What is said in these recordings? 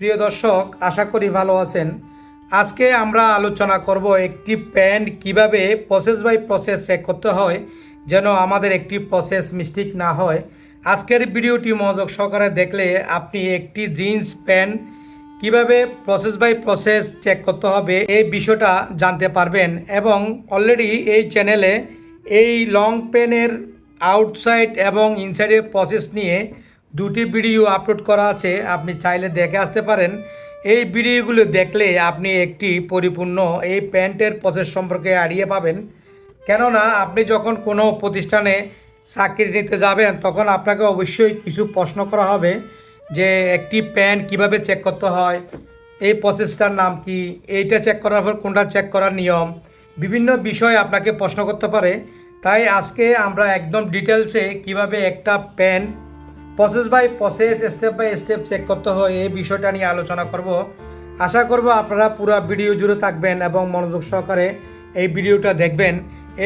প্রিয় দর্শক, আশা করি ভালো আছেন। আজকে আমরা আলোচনা করব একটি প্যান্ট কীভাবে প্রসেস বাই প্রসেস চেক করতে হয়, যেন আমাদের একটি প্রসেস মিস্টেক না হয়। আজকের ভিডিওটি মনোযোগ সহকারে দেখলে আপনি একটি জিন্স প্যান্ট কীভাবে প্রসেস বাই প্রসেস চেক করতে হবে, এই বিষয়টা জানতে পারবেন এবং অলরেডি এই চ্যানেলে এই লং পেনের আউটসাইড এবং ইনসাইডের প্রসেস নিয়ে দুটি ভিডিও আপলোড করা আছে, আপনি চাইলে দেখে আসতে পারেন। এই ভিডিওগুলো দেখলে আপনি একটি পরিপূর্ণ এই প্যান্টের প্রসেস সম্পর্কে আড়িয়ে পাবেন। কেননা, আপনি যখন কোনো প্রতিষ্ঠানে চাকরি নিতে যাবেন, তখন আপনাকে অবশ্যই কিছু প্রশ্ন করা হবে যে, একটি প্যান্ট কীভাবে চেক করতে হয়, এই প্রসেসটার নাম কি, এইটা চেক করার পর কোনটা চেক করার নিয়ম, বিভিন্ন বিষয় আপনাকে প্রশ্ন করতে পারে। তাই আজকে আমরা একদম ডিটেলসে কীভাবে একটা pant process by process step by step check করতে হয়, এই বিষয়টা নিয়ে আলোচনা করব। আশা করব আপনারা পুরো ভিডিও জুড়ে থাকবেন এবং মনোযোগ সহকারে এই ভিডিওটা দেখবেন।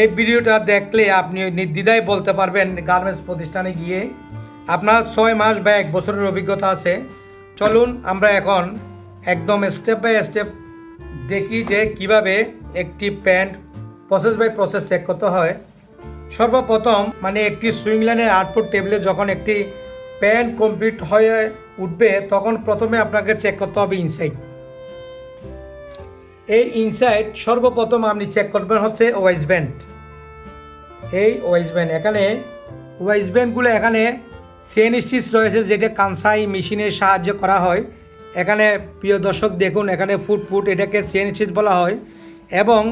এই ভিডিওটা দেখলে আপনি নির্দ্বিধায় বলতে পারবেন গার্মেন্টস প্রতিষ্ঠানে গিয়ে আপনার ছয় মাস বা এক বছরের অভিজ্ঞতা আছে। চলুন আমরা এখন একদম স্টেপ বাই স্টেপ দেখি যে কীভাবে একটি pant process by process check করতে হয়। সর্বপ্রথম মানে একটি সুইং লাইনের আউটপুট টেবিলে যখন একটি প্যান্ট কমপ্লিট হয়ে উঠবে, তখন প্রথমে আপনাকে চেক করতে হবে ইনসাইড এই ইনসাইড সর্বপ্রথম আপনি চেক করবেন হচ্ছে ওয়াইস ব্যান্ড এই ওয়াইস ব্যান্ড এখানে ওয়াইস ব্যান্ডগুলো এখানে চেন স্টিচ রয়েছে, যেটা কানসাই মেশিনের সাহায্যে করা হয়। এখানে প্রিয় দর্শক দেখুন, এখানে ফুট ফুট এটাকে চেন স্টিচ বলা হয়। এবং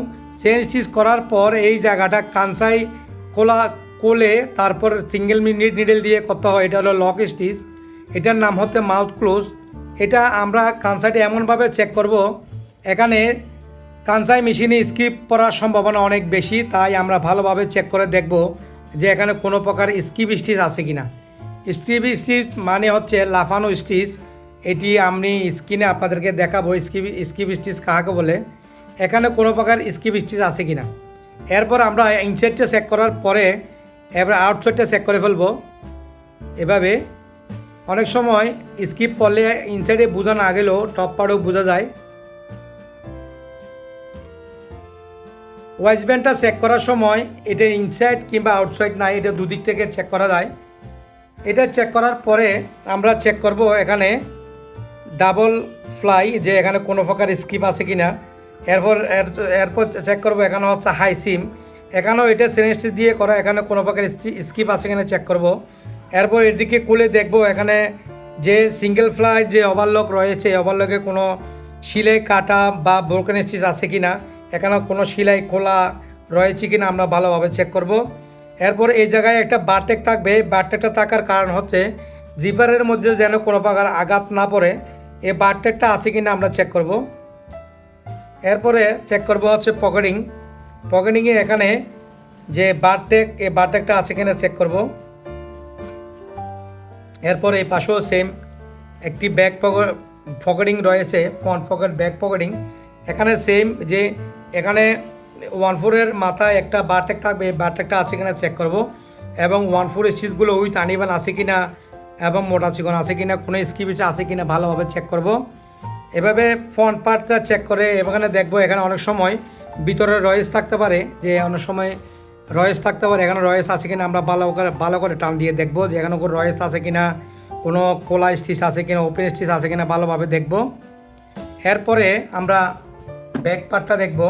চেন স্টিচ করার পর এই জায়গাটা কানসাই কোলা কোলে তারপর সিঙ্গেল মিনিট নিডেল দিয়ে করতে হয়, এটা হলো লক স্টিচ এটার নাম হচ্ছে মাউথ ক্লোজ এটা আমরা কানসাইটে এমনভাবে চেক করব, এখানে কানসাই মেশিনে স্কিপ করার সম্ভাবনা অনেক বেশি, তাই আমরা ভালোভাবে চেক করে দেখব যে এখানে কোনো প্রকার স্কিপ স্টিচ আছে কি না স্কিপ স্টিচ মানে হচ্ছে লাফানো স্টিচ এটি আমি স্ক্রিনে আপনাদেরকে দেখাবো স্কিপ স্কিপ স্টিচ কাহাকে বলে। এখানে কোনো প্রকার স্কিপ স্টিচ আছে কি না এরপর আমরা ইনসেটটা চেক করার পরে এবার আউটসাইডটা চেক করে ফেলব। এভাবে অনেক সময় স্কিপ পড়লে ইনসাইডে বোঝা না গেলেও টপ পার্টও বোঝা যায়। ওয়াইস ব্যান্ডটা চেক করার সময় এটা ইনসাইড কিংবা আউটসাইড নাই, এটা দুদিক থেকে চেক করা যায়। এটা চেক করার পরে আমরা চেক করব এখানে ডাবল ফ্লাই যে এখানে কোনো প্রকার স্কিপ আছে কি না এরপর এরপর চেক করব এখানে হচ্ছে হাই সিম এখানেও এটা সেনেস্টি দিয়ে করা এখানে কোনো প্রকার স্কিপ আছে কিনা চেক করব। এরপর এদিকে খুলে দেখব এখানে যে সিঙ্গেল ফ্লাই যে ওভারলক রয়েছে ওভারলকে কোনো সিলাই কাটা বা ব্রোকেন স্টিচ আছে কি না এখানে কোনো সিলাই খোলা রয়েছে কি না আমরা ভালোভাবে চেক করব। এরপর এই জায়গায় একটা বারটেক থাকবে, বারটেকটা থাকার কারণ হচ্ছে জিপারের মধ্যে যেন কোনো প্রকার আঘাত না পড়ে, এই বারটেকটা আছে কি না আমরা চেক করব। এরপরে চেক করব হচ্ছে পকেটিং পকেটিংয়ে এখানে যে বারটেক, এই বারটেকটা আছে কিনা চেক করব। এরপর এই পাশেও সেম একটি ব্যাক পকেট পকেটিং রয়েছে ফ্রন্ট পকেট ব্যাক পকেটিং। এখানে সেম যে এখানে ওয়ান ফোরের মাথায় একটা বারটেক থাকবে, এই বারটেকটা আছে কিনা চেক করব। এবং ওয়ান ফোরের সিটগুলো উইথ আনিবান আছে কিনা এবং মোটা চিকন আছে কিনা, কোনো স্কিপিচ আছে কিনা ভালোভাবে চেক করব। এভাবে ফ্রন্ট পার্টটা চেক করে এখানে দেখব, এখানে অনেক সময় ভিতরে রয়েস থাকতে পারে যে অনেক সময় রয়েস থাকতে পারে। এখানে রয়েস আছে কিনা আমরা ভালো করে ভালো করে টান দিয়ে দেখব যে এখানে কোনো রয়েস আছে কিনা, কোনো কোলা স্টিচ আছে কিনা, ওপেন স্টিচ আছে কিনা ভালোভাবে দেখব। এরপরে আমরা ব্যাক পার্টটা দেখব।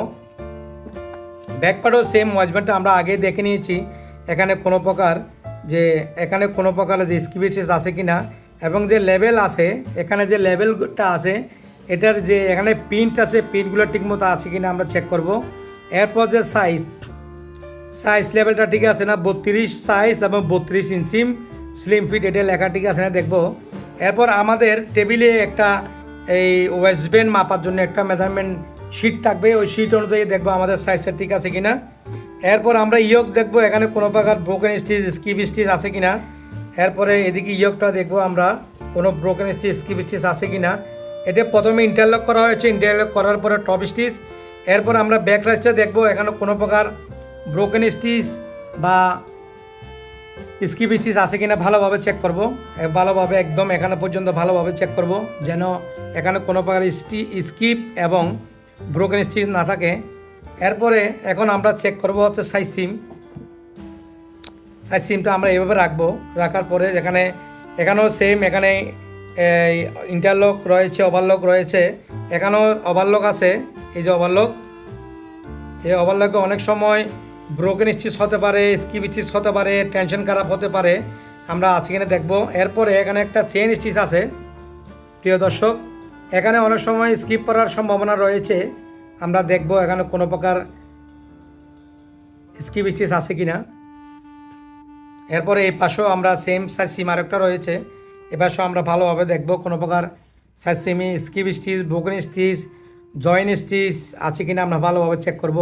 ব্যাক পার্টও সেম ওয়াচমেন্টটা আমরা আগে দেখে নিয়েছি। এখানে কোনো প্রকার যে এখানে কোনো প্রকার যে স্কিবিটিস আছে কি না এবং যে লেভেল আছে, এখানে যে লেভেলটা আছে এটার যে এখানে প্রিন্ট আছে প্রিন্টগুলো ঠিকমতো আছে কি না আমরা চেক করব। এরপর যে সাইজ সাইজ লেভেলটা ঠিক আছে না? বত্রিশ সাইজ এবং বত্রিশ ইঞ্চি স্লিম ফিট এটা লেখা ঠিক আছে না? দেখব। এরপর আমাদের টেবিলে একটা এই ওয়েস্টবেন মাপার জন্য একটা মেজারমেন্ট শিট থাকবে। ওই শিট অনুযায়ী দেখব আমাদের সাইজটা ঠিক আছে কিনা। এরপর আমরা ইয়ক দেখব, এখানে কোনো প্রকার ব্রোকেন স্টিচ স্কিপ স্টিচ আছে কিনা। এরপরে এদিকে ইয়কটা দেখব আমরা, কোনো ব্রোকেন স্টিচ স্কিপ স্টিচ আছে কিনা। এটা প্রথমে ইন্টারলক করা হয়েছে ইন্টারলক করার পরে টপ স্টিচ এরপর আমরা ব্যাক রাইসটা দেখব, এখানে কোনো প্রকার ব্রোকেন স্টিচ বা স্কিপ স্টিচ আছে কিনা ভালোভাবে চেক করব। ভালোভাবে একদম এখানে পর্যন্ত ভালোভাবে চেক করব, যেন এখানে কোনো প্রকার স্টি স্কিপ এবং ব্রোকেন স্টিচ না থাকে। এরপরে এখন আমরা চেক করব হচ্ছে সাইজ সিম সাইজ সিমটা আমরা এভাবে রাখব, রাখার পরে এখানে এখানেও সেম এখানে ইন্টারলক রয়েছে ওভারলক রয়েছে। এখানেও ওভারলক আছে। এই যে ওভারলক এই ওভারলকে অনেক সময় ব্রোকেন স্টিচ হতে পারে স্কিপ স্টিচ হতে পারে টেনশন খারাপ হতে পারে। আমরা আজকে দেখব। এরপরে এখানে একটা চেন স্টিচ আছে। প্রিয় দর্শক, এখানে অনেক সময় স্কিপ করার সম্ভাবনা রয়েছে। আমরা দেখব এখানে কোনো প্রকার স্কিপ স্টিচ আছে কি না এরপরে এই পাশেও আমরা সেম সাইজ সিম আরেকটা রয়েছে। এ পাশেও আমরা ভালোভাবে দেখব। কোনো প্রকার size seam skip stitch broken stitch, join stitch আছে কিনা আমরা ভালোভাবে চেক করব।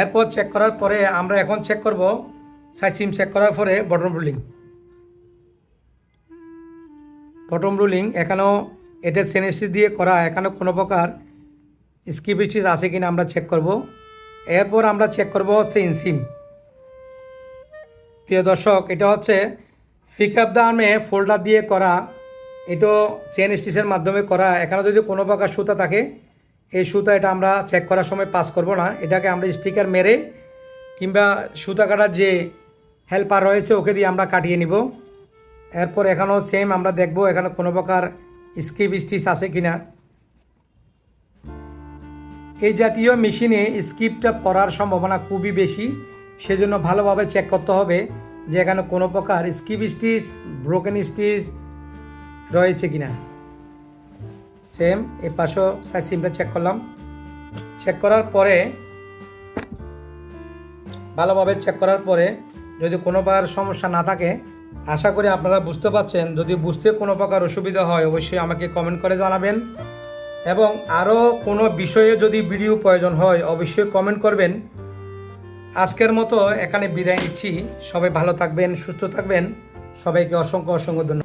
এরপর চেক করার পরে আমরা এখন চেক করব সাইজ সিম চেক করার পরে বটম রুলিং বটম রুলিং এখানেও এটা সেনেসিস দিয়ে করা, এখানেও কোনো প্রকার স্কিপ স্টিচ আছে কিনা আমরা চেক করব। এরপর আমরা চেক করব হচ্ছে ইনসিম প্রিয় দর্শক, এটা হচ্ছে pick up the arm folder দিয়ে করা এটাও চেন স্টিচের মাধ্যমে করা। এখানে যদি কোনো প্রকার সুতা থাকে, এই সুতা এটা আমরা চেক করার সময় পাস করব না। এটাকে আমরা স্টিকার মেরে কিংবা সুতা কাটার যে হেল্পার রয়েছে, ওকে দিয়ে আমরা কাটিয়ে নিব। এরপর এখানেও সেম আমরা দেখব এখানে কোনো প্রকার স্কিপ স্টিচ আছে কি না এই জাতীয় মেশিনে স্কিপটা পড়ার সম্ভাবনা খুবই বেশি। সেজন্য ভালোভাবে চেক করতে হবে। যে এখানে কোনো প্রকার স্কিপ স্টিচ, ব্রোকেন স্টিচ রয়েছে কি না সেম এই পাশেও সাইজ সিমটা চেক করলাম। চেক করার পরে, ভালোভাবে চেক করার পরে যদি কোনো প্রকার সমস্যা না থাকে, আশা করি আপনারা বুঝতে পারছেন। যদি বুঝতে কোনো প্রকার অসুবিধা হয়, অবশ্যই আমাকে কমেন্ট করে জানাবেন। এবং আরও কোনো বিষয়ে যদি ভিডিও প্রয়োজন হয়, অবশ্যই কমেন্ট করবেন। আজকের মতো এখানে বিদায় নিচ্ছি। সবাই ভালো থাকবেন সুস্থ থাকবেন। সবাইকে অসংখ্য অসংখ্য ধন্যবাদ।